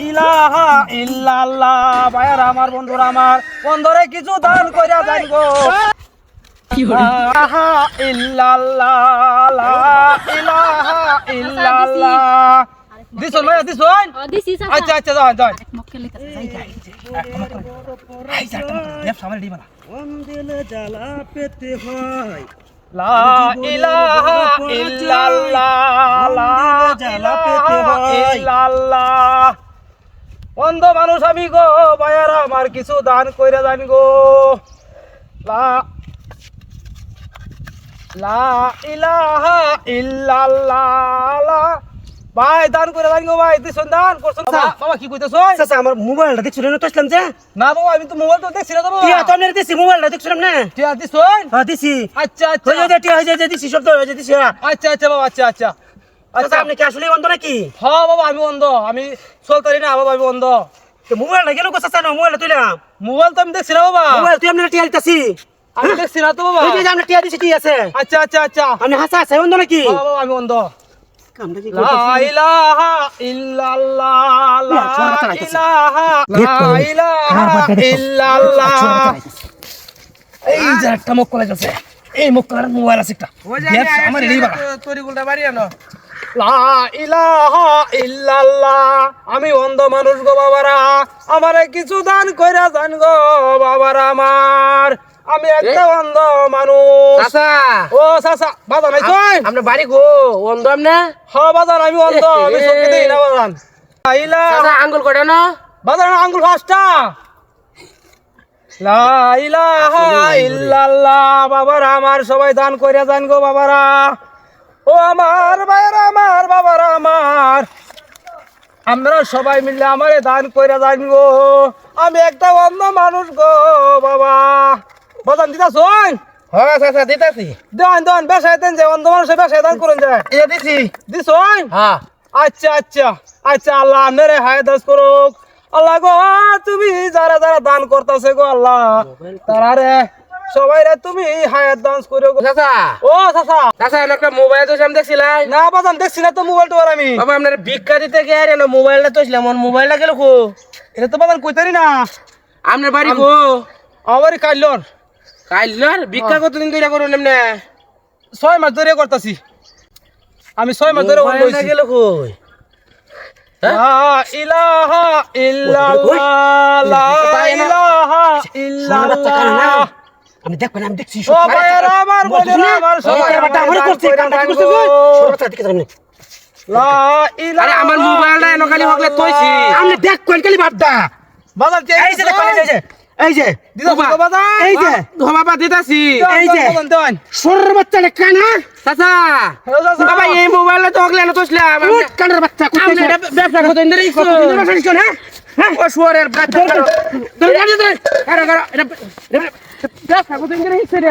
ইলাহা ইল্লাল্লাহ। ভাইয়ার আমার বন্ধুরা আমার বন্ধুরে কিছু দান কইরা যাই গো। দিছন ভাইয়া দিছন আচ্ছা আচ্ছা অন্ধ মানুষ আমি গো ভাইয়ারা আমার কিছু দান কইরা জানি গো। লা লা ইলাহা ইল্লাল্লাহ লা। ভাই দান করে জানি গো ভাই দিছন দান করছন বাবা বাবা কি কইতেছ চাচা আমার মোবাইলটা দেখছ না তো আসলাম যে? না বাবা আমি তো মোবাইল তো দেখছি না তো টিয়া তো বাবা আপনার মোবাইলটা দেখছিলাম না? আছে দিছন হ্যাঁ দিছি। আচ্ছা আচ্ছা। হয়ে যায় টিয়া হয়ে যায় দিছি শব্দ হয়ে যায় দিছি হ্যাঁ। আচ্ছা আচ্ছা বাবা আচ্ছা আচ্ছা। আচ্ছা। আপনি কি আসলে অন্ধ নাকি? হ্যাঁ বাবা আমি অন্ধ আমি চলতারি না বাবা আমি অন্ধ মোবাইলটা গেল কো চাচা না মোবাইলটা তুইলাম মোবাইল তো আমি দেখছি না বাবা। মোবাইল তুই আপনার টিয়া দিতাছি। আমি দেখছি না তো বাবা। ওই যে টিয়া দিছি ঠিক আছে। আচ্ছা আচ্ছা আচ্ছা। আপনি হাসা আছে অন্ধ নাকি? হ্যাঁ বাবা আমি অন্ধ এই যে একটা মুখ কলেজ আছে এই মুখ কলেজ মোবাইল আছে একটা। আমার এই বাবা তরিগুলটা বাড়ি আনো। আমি অন্ধ মানুষ গো বাবারা আমারে কিছু দান কইরা জান গো বাবারা আমার। আমি একটা অন্ধ মানুষ। আচ্ছা ও সাসা বাজান আইছ? আপনার বাড়ি গো অন্ধ আমনে? হ্যাঁ বাজান আমি অন্ধ আমি চোখে দেই না বাজান। আইলা আচ্ছা আঙ্গুল কটা না? বাজান আঙ্গুল ফাস্টা লা ইলাহা ইল্লাল্লাহ বাবারা আমার সবাই দান কইরা জান গো বাবারা। ও আমার ভাইরা আমার বাবার আমার। আমরা সবাই মিলে আমারে দান কইরা জান গো। আমি একটা অন্য মানুষ গো বাবা। বাজান দিতা শোন হ্যাঁ আচ্ছা দিতাছি। দেন দেন বেসায় দেন যে অন্ধ মানুষের বেসায় দান করুন যায়। এ দিছি। দিছন হ্যাঁ। আচ্ছা আচ্ছা আচ্ছা আল্লাহ আপনারে হায়াদাস করুক। আল্লাহ গো তুমি যারা যারা দান করতেছে গো আল্লাহ তারা রে সবাই রে তুমি হায়াত দান করে চাচা ও চাচা চাচা এনে একটা মোবাইল তো সামনে দেখছিলাই না বাজান দেখছি না তো মোবাইল তো আমি বাবা আপনার ভিক্ষা দিতে গিয়ে আর মোবাইলটা তো ছিলাম আমার মোবাইলটা গেল কো এটা তো বাজান কইতারি না আপনার বাড়ি গো আমারই কাইলর কাইলার ভিক্ষা কতদিন কইরা করুন এমনে ছয় মাস ধরে করতেছি আমি ছয় মাস ধরে মোবাইলটা গেল কই ইলাহা ইল্লাল্লাহ লা ইলাহা ইল্লাল্লাহ আমি দেখবেন আমি দেখছি আমার আমার মোবাইলটা এনে খালি হকলে তৈছি আপনি দেখ কোন খালি ভাবটা বাজার এই যে এই যে এই যে এই যে ধো দিতাছি। এই যে। দেন দেন সর বাচ্চাটা চাচা। বাবা এই মোবাইলটা তো হকলে এনে তৈছিলাম উঠ বাচ্চা কোথায় ব্যবসা কতদিন ধরে হ্যাঁ? ও শুয়ারের বাচ্চা ধরে, ধরে, ধরে, ধরে, ধরে। কতদিন ধরে হিসেবে